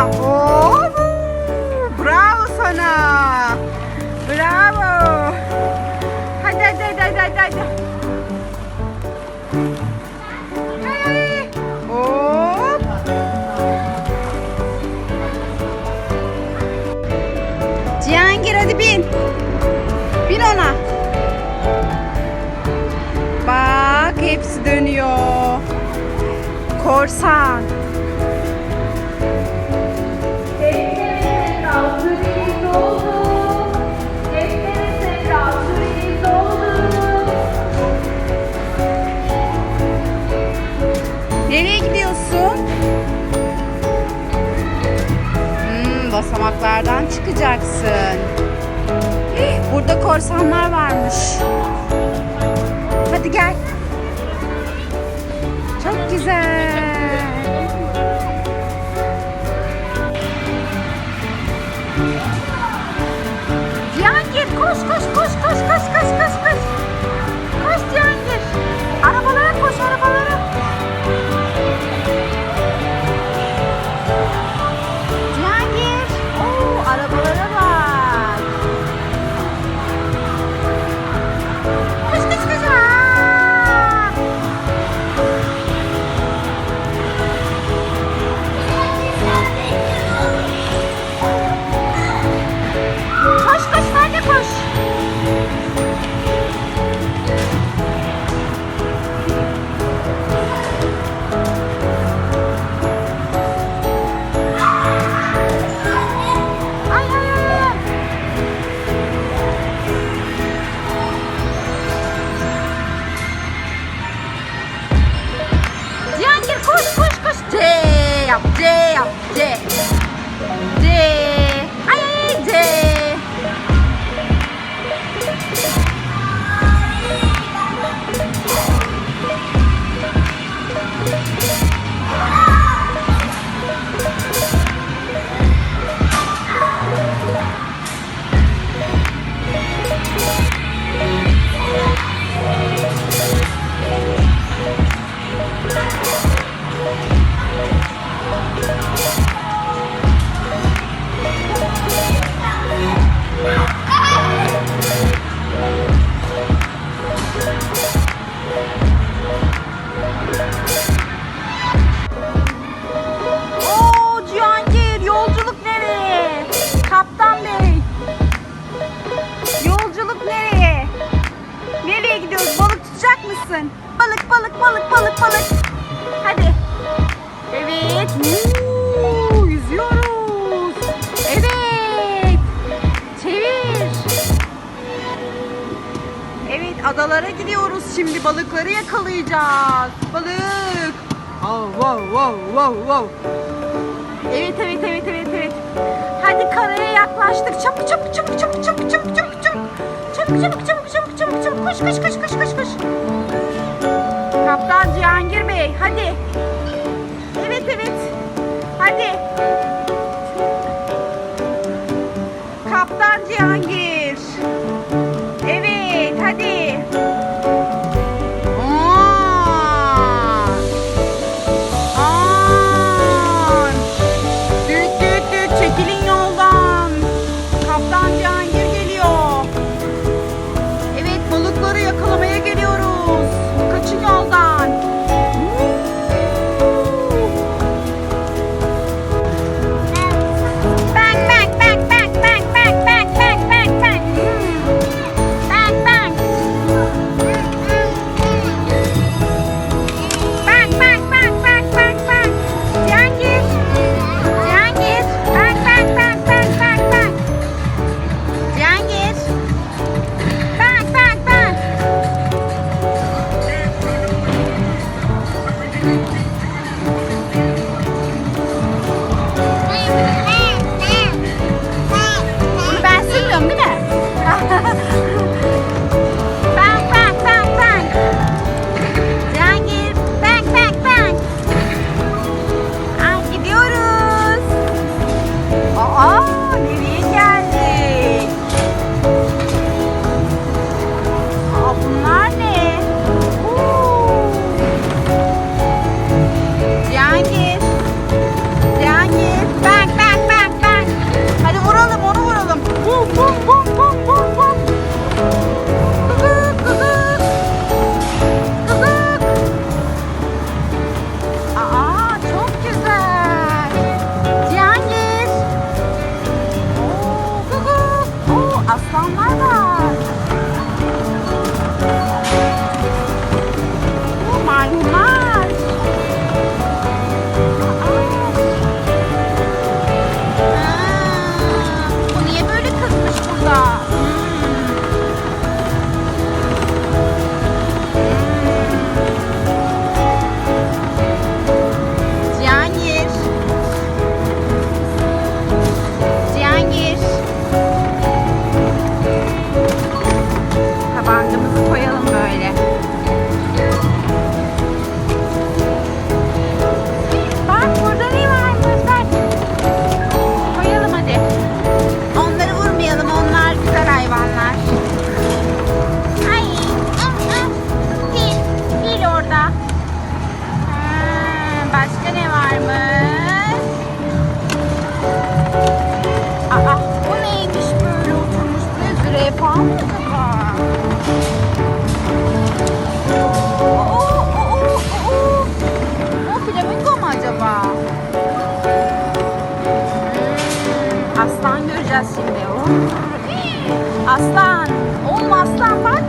Oo, bravo sana. Bravo. Hadi hadi hadi hadi hadi. Hey. Hop. Cihangir hadi bin. Bin ona. Bak hepsi dönüyor. Korsan. Basamaklardan çıkacaksın. Hih, Burada korsanlar varmış. Hadi gel. Çok güzel. Adalara gidiyoruz şimdi balıkları yakalayacağız. Balık. Oh, wow, wow, wow, wow. Evet evet evet evet evet. Hadi karaya yaklaştık. Çabuk çabuk çabuk çabuk çabuk çabuk çabuk çabuk. Çabuk çabuk çabuk çabuk çabuk çabuk. Koş koş koş aslan var. Zürafa mı acaba? Oo, oo, oo, oo. O flamingo mu? Hmm, aslan göreceğiz şimdi. Oo. Aslan. Oğlum aslan bak.